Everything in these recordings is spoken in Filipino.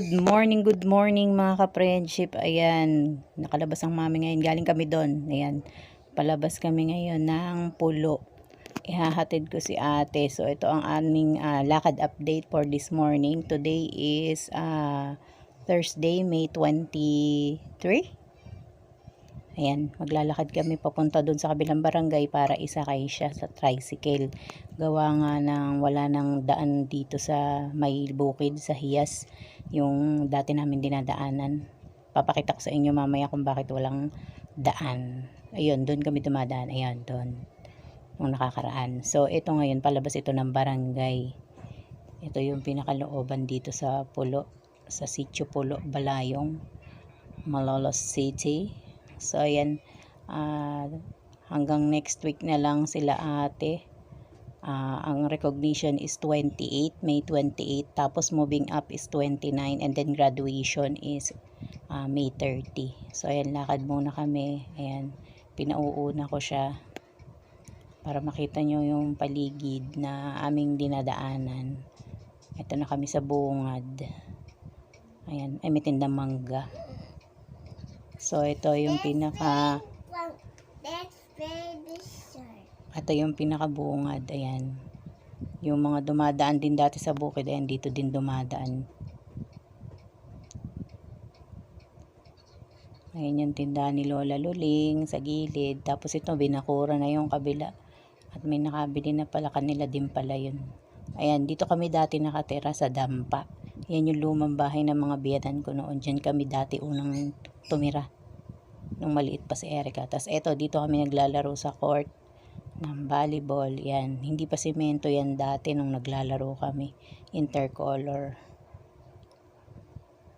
Good morning, good morning mga ka-friendship. Ayan, nakalabas ang mami ngayon. Galing kami doon. Ayan, palabas kami ngayon ng pulo. Ihahatid ko si ate. So, ito ang aming ah, lakad update for this morning. Today is ah, Thursday, May 23. Ayan, maglalakad kami papunta doon sa kabilang barangay para isakay siya sa tricycle. Gawa nga ng wala nang daan dito sa may bukid, sa Hiyas, yung dati namin dinadaanan. Papakita ko sa inyo mamaya kung bakit walang daan. Ayun, doon kami dumadaan. Ayan, doon. Yung nakakaraan. So, ito ngayon, palabas ito ng barangay. Ito yung pinakalooban dito sa Pulo, sa Sitio Pulo, Balayong, Malolos City. So, ayan, ah, hanggang next week na lang sila ate. Ah, ang recognition is 28, May 28. Tapos moving up is 29 and then graduation is ah, May 30. So, ayan, lakad muna kami. Ayan, pinauuna ko siya para makita nyo yung paligid na aming dinadaanan. Ito na kami sa bungad. Ayan, ay may tindang mangga. So, ito yung pinaka, ito yung pinakabungad. Ayan. Yung mga dumadaan din dati sa bukid, ayan, dito din dumadaan. Ayan yung tindahan ni Lola Luling sa gilid. Tapos ito, binakura na yung kabila. At may nakabili na pala kanila din pala yun. Ayan, dito kami dati nakatira sa Dampa. Yan yung lumang bahay ng mga biyanan ko noon. Diyan kami dati unang tumira. Nung maliit pa si Erica. Tapos eto, dito kami naglalaro sa court ng volleyball. Yan, hindi pa simento yan dati nung naglalaro kami. Intercolor.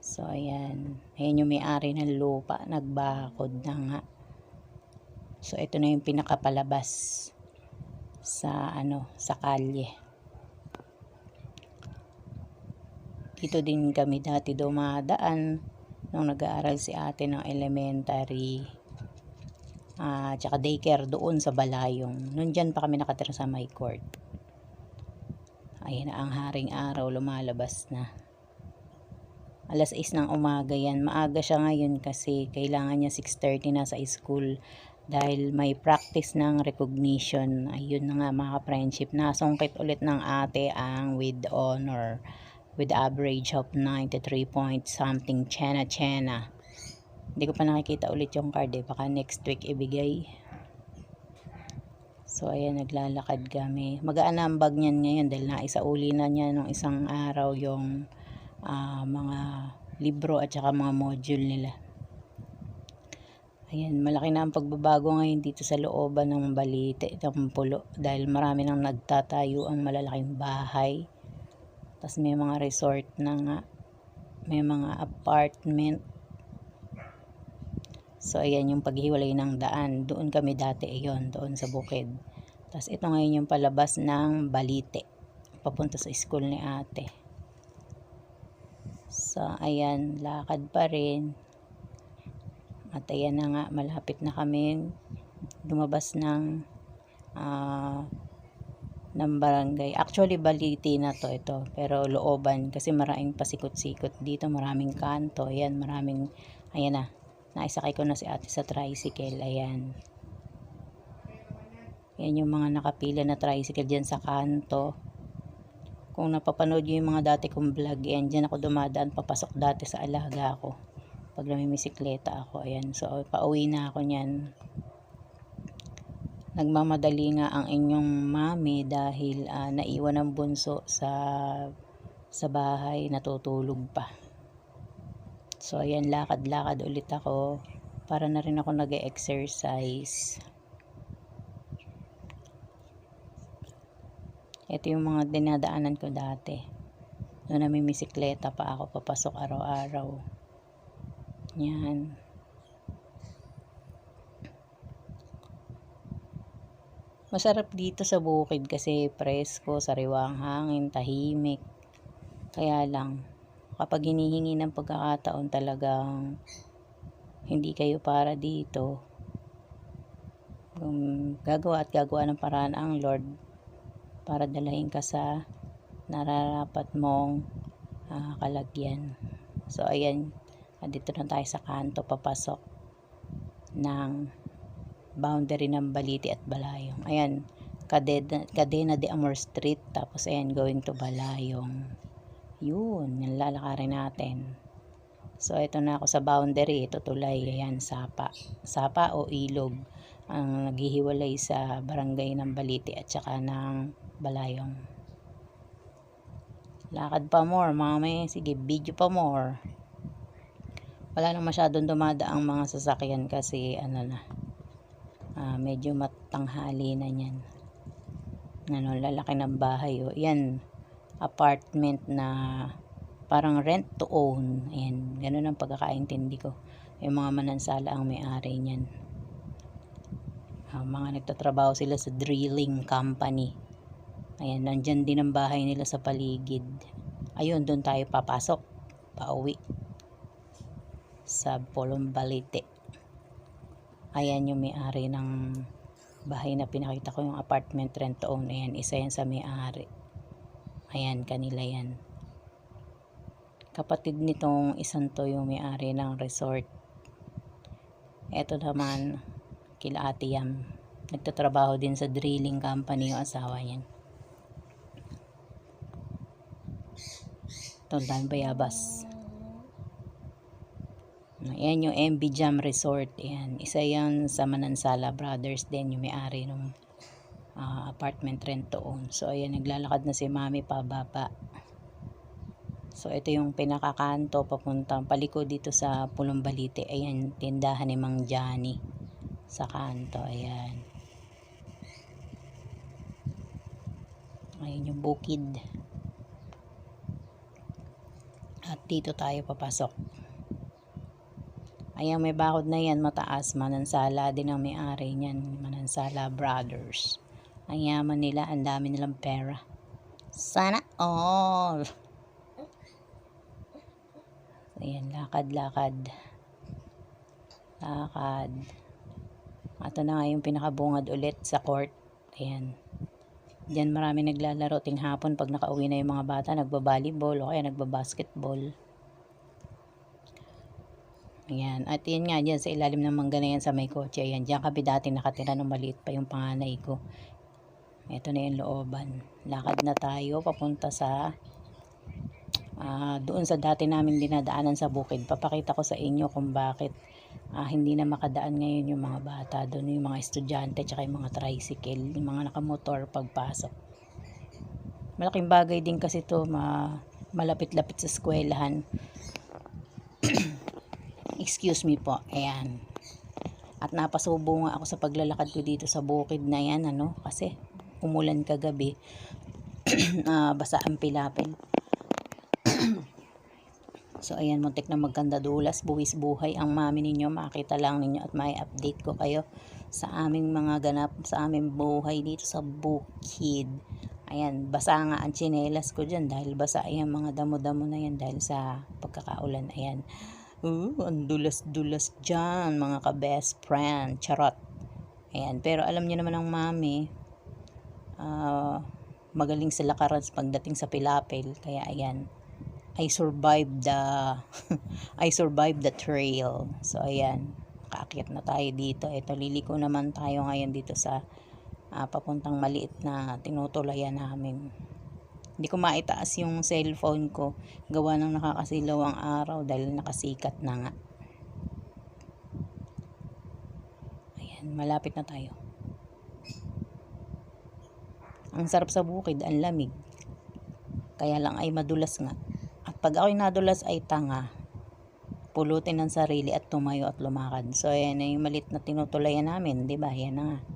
So, ayan. Ayan yung may-ari ng lupa. Nagbakod na nga. So, ito na yung pinakapalabas sa ano, sa kalye. Dito din kami dati dumadaan nung nag-aaral si ate ng elementary ah tsaka daycare doon sa Balayong. Noon dyan pa kami nakatira sa my court. Ayan na ang haring araw lumalabas na. Alas 6 ng umaga yan. Maaga siya ngayon kasi kailangan niya 6.30 na sa school dahil may practice ng recognition. Ayun na nga mga friendship. Nasungkit ulit ng ate ang with honor with average of 93 point something chena chena. Hindi ko pa nakikita ulit yung card eh. Baka next week ibigay. So, ayan, naglalakad kami. Magaan ang bag niyan ngayon dahil naisauli na niya nung isang araw yung ah, mga libro at saka mga module nila. Ayan, malaki na ang pagbabago ngayon dito sa looban ng balite, ng pulo. Dahil marami nang nagtatayo ang malalaking bahay. Tapos may mga resort na nga. May mga apartment. So, ayan yung paghiwalay ng daan. Doon kami dati, ayon doon sa bukid. Tapos ito ngayon yung palabas ng balite. Papunta sa school ni ate. So, ayan, lakad pa rin. At ayan na nga, malapit na kami lumabas ng ah, ng barangay. Actually, baliti na to ito. Pero looban kasi maraming pasikot-sikot dito. Maraming kanto. Ayan, maraming, ayan na. Naisakay ko na si ate sa tricycle. Ayan. Ayan yung mga nakapila na tricycle dyan sa kanto. Kung napapanood yung mga dati kong vlog, ayan, dyan ako dumadaan, papasok dati sa alaga ko. Pag namimisikleta ako, ayan. So, pauwi na ako niyan. Nagmamadali nga ang inyong mami dahil ah, naiwan ang bunso sa sa bahay, natutulog pa. So, ayan, lakad-lakad ulit ako para na rin ako nag-exercise. Ito yung mga dinadaanan ko dati. Noong namimisikleta pa ako papasok araw-araw. Yan. Masarap dito sa bukid kasi presko, sariwang hangin, tahimik. Kaya lang, kapag hinihingi ng pagkakataon talagang hindi kayo para dito. Kung gagawa at gagawa ng paraan ang Lord para dalahin ka sa nararapat mong ah, kalagyan. So, ayan. Dito na tayo sa kanto papasok ng boundary ng Baliti at Balayong. Ayan. Cadena, Cadena de Amor Street. Tapos, ayan, going to Balayong. Yun. Yung lalakarin natin. So, ito na ako sa boundary. Ito tulay. Ayan, sapa. Sapa o ilog ang naghihiwalay sa barangay ng Baliti at saka ng Balayong. Lakad pa more, mami. Sige, video pa more. Wala nang masyadong dumadaang mga sasakyan kasi ano na, ah, medyo matanghali na yan. Ano, lalaki ng bahay. O, yan, apartment na parang rent to own. Ayan, ganun ang pagkakaintindi ko. Yung mga manansala ang may-ari niyan. Ah, mga nagtatrabaho sila sa drilling company. Ayan, nandyan din ang bahay nila sa paligid. Ayun, doon tayo papasok. Pauwi. Sa Polong Balite. Ayan yung may-ari ng bahay na pinakita ko yung apartment rent to own. Ayan, isa yan sa may-ari. Ayan, kanila yan. Kapatid nitong isang to yung may-ari ng resort. Eto naman, kila Ate Yam. Nagtatrabaho din sa drilling company yung asawa niyan. Tondang Bayabas. Ayan yung MB Jam Resort. Ayan. Isa yan sa Manansala Brothers din yung may-ari ng ah, apartment rent to. So ayan, naglalakad na si Mami pababa. So ito yung pinakakanto papuntang paliko dito sa Pulong Balite. Ayan, tindahan ni Mang Johnny sa kanto. Ayan. Ayan yung bukid. At dito tayo papasok. Ayan, may bakod na yan, mataas. Manansala din ang may-ari niyan. Manansala Brothers. Ang yaman nila, ang dami nilang pera. Sana all. Ayan, lakad-lakad. Lakad. Ito na nga yung pinakabungad ulit sa court. Ayan. Diyan marami naglalaro ting hapon pag nakauwi na yung mga bata, nagba-volleyball o kaya nagba-basketball. Ayan. At yun nga dyan sa ilalim ng mangga na yan sa may kotse. Ayan. Diyan kami dati nakatira nung maliit pa yung panganay ko. Ito na yung looban. Lakad na tayo papunta sa ah, doon sa dati namin dinadaanan sa bukid. Papakita ko sa inyo kung bakit ah, hindi na makadaan ngayon yung mga bata. Doon yung mga estudyante tsaka yung mga tricycle, yung mga nakamotor pagpasok. Malaking bagay din kasi to ma malapit-lapit sa eskwelahan. Excuse me po. Ayan. At napasubo nga ako sa paglalakad ko dito sa bukid na yan, ano, kasi umulan kagabi. Ah, basa ang pilapil. so, ayan, muntik na magkanda dulas, buwis buhay ang mami ninyo. Makita lang ninyo at may update ko kayo sa aming mga ganap, sa aming buhay dito sa bukid. Ayan, basa nga ang tsinelas ko dyan dahil basa ayan mga damo-damo na yan dahil sa pagkakaulan. Ayan. Uh, ang dulas-dulas dyan, mga ka-best friend. Charot. Ayan, pero alam niyo naman ang mami, ah, magaling sa lakaran pagdating sa pilapil. Kaya ayan, I survived the, I survived the trail. So ayan, kaakyat na tayo dito. Ito, liliko naman tayo ngayon dito sa ah, papuntang maliit na tinutulayan namin. Hindi ko maitaas yung cellphone ko. Gawa ng nakakasilaw ang araw dahil nakasikat na nga. Ayan, malapit na tayo. Ang sarap sa bukid, ang lamig. Kaya lang ay madulas nga. At pag ako'y nadulas ay tanga. Pulutin ng sarili at tumayo at lumakad. So, ayan yung malit na tinutulayan namin. ba Ayan na nga.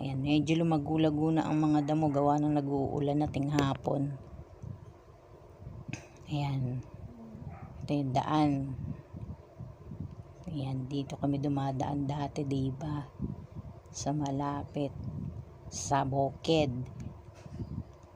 Ayan, medyo lumagulago na ang mga damo gawa ng nag-uulan na ting hapon. Ayan. Ito yung daan. Ayan, dito kami dumadaan dati, di ba? Sa malapit. Sa bukid.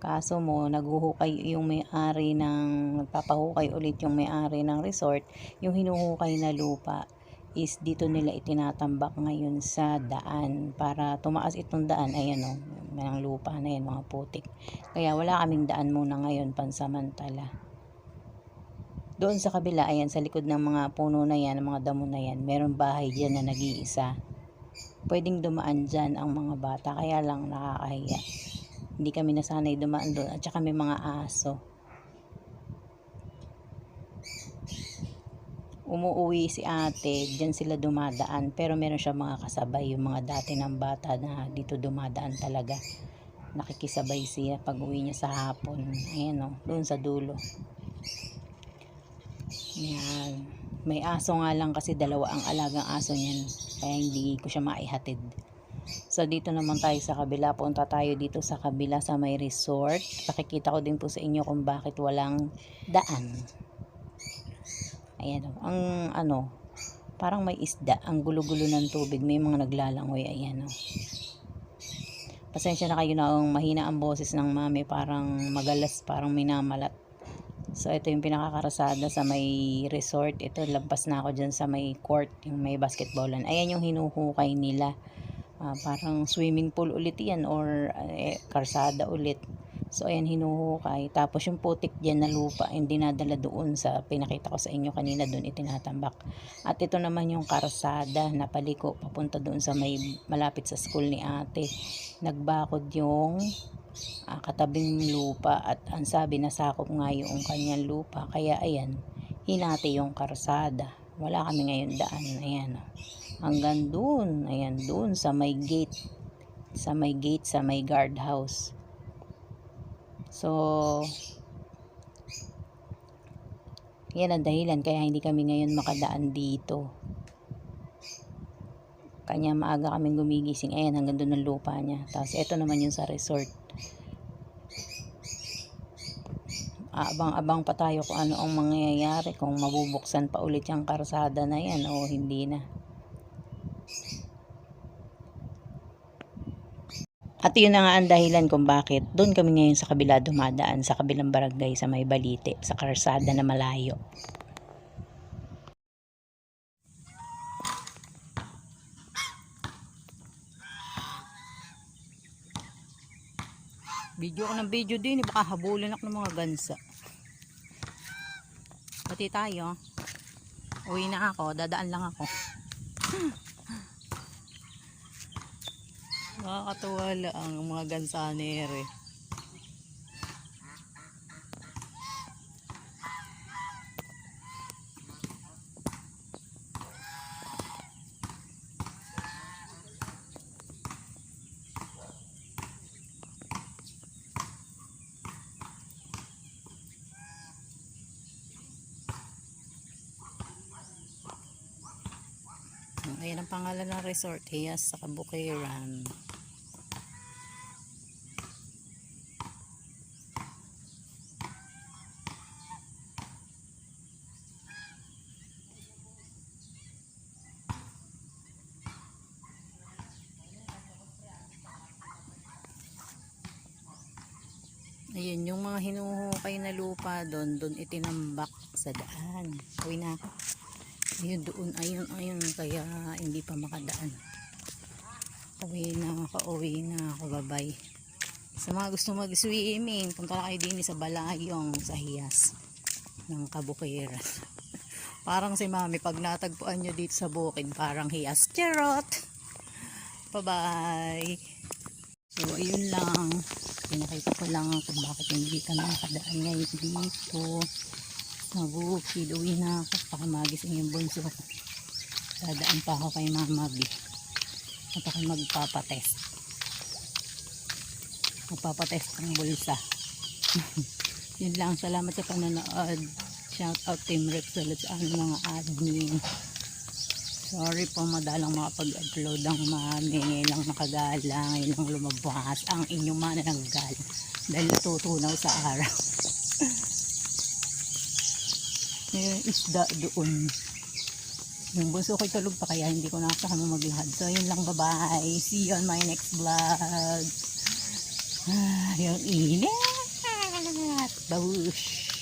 Kaso mo, naghuhukay yung may-ari ng, nagpapahukay ulit yung may-ari ng resort, yung hinuhukay na lupa is dito nila itinatambak ngayon sa daan para tumaas itong daan ayan o ng lupa na yan mga putik kaya wala kaming daan muna ngayon pansamantala Doon sa kabila, ayan, sa likod ng mga puno na yan, ng mga damo na yan, meron bahay dyan na nag-iisa. Pwedeng dumaan dyan ang mga bata, kaya lang nakakahiya. Hindi kami nasanay dumaan doon, at saka may mga aso. Umuuwi si ate, dyan sila dumadaan, pero meron siya mga kasabay, yung mga dati ng bata na dito dumadaan talaga. Nakikisabay siya pag uwi niya sa hapon. Ayan o, doon sa dulo. Yan. May aso nga lang kasi dalawa ang alagang aso niyan. Kaya hindi ko siya maihatid. So dito naman tayo sa kabila. Punta tayo dito sa kabila sa may resort. Pakikita ko din po sa inyo kung bakit walang daan. Ayan o. Ang ano, parang may isda. Ang gulo-gulo ng tubig. May mga naglalangoy. Ayan o. Pasensya na kayo na ang mahina ang boses ng mami. Parang magalas, parang minamalat. So, ito yung pinakakarasada sa may resort. Ito, lampas na ako dyan sa may court, yung may basketballan. Ayan yung hinuhukay nila. Ah, parang swimming pool ulit yan or eh, karsada ulit. So, ayan hinuhukay. Tapos yung putik dyan na lupa, hindi dinadala doon sa pinakita ko sa inyo kanina doon itinatambak. At ito naman yung karsada na paliko papunta doon sa may malapit sa school ni ate. Nagbakod yung ah, katabing lupa at ang sabi na sakop nga yung kanyang lupa kaya ayan hinati yung karsada wala kami ngayon daan ayan oh. hanggang dun ayan dun sa may gate sa may gate sa may guardhouse so yan ang dahilan kaya hindi kami ngayon makadaan dito. Kanya maaga kaming gumigising. Ayan hanggang doon ang lupa niya. Tapos ito naman yung sa resort. Abang-abang pa tayo kung ano ang mangyayari kung mabubuksan pa ulit yung karsada na yan o hindi na at yun na nga ang dahilan kung bakit doon kami ngayon sa kabila dumadaan sa kabilang barangay sa may balite sa karsada na malayo Video ko ng video din, eh, baka habulin ako ng mga gansa. Pati tayo. Uwi na ako, dadaan lang ako. Nakakatuwa lang ang mga gansanere. Ayan ang pangalan ng resort, Hiyas sa Kabukiran. Ayun, yung mga hinuhukay na lupa doon, doon itinambak sa daan. Uwi na. Ayun doon, ayun, ayun. Kaya hindi pa makadaan. Uwi na ako, uwi na ako. Bye-bye. Sa mga gusto mag-swimming, punta na kayo din sa Balayong, sa Hiyas ng Kabukiran. parang si Mami, pag natagpuan nyo dito sa bukid, parang Hiyas. Charot! Bye-bye! So, ayun lang. Pinakita ko lang kung bakit hindi ka nakadaan ngayon dito sa bukid. Uwi na ako. Baka magising yung bunso ko. Dadaan pa ako kay Mama B. At ako magpapatest. Magpapatest ng bulsa. Yun lang. Salamat sa panonood. Shout out Team at sa mga admin. Sorry po madalang makapag-upload ang mami. Ngayon lang nakagala. Ngayon lang lumabas ang inyong manananggal. Dahil natutunaw sa araw. May isda doon. Yung bunso ko'y tulog pa kaya hindi ko nakasama maglahad. So, yun lang. Bye-bye. See you on my next vlog. Ah, yung init. Babush.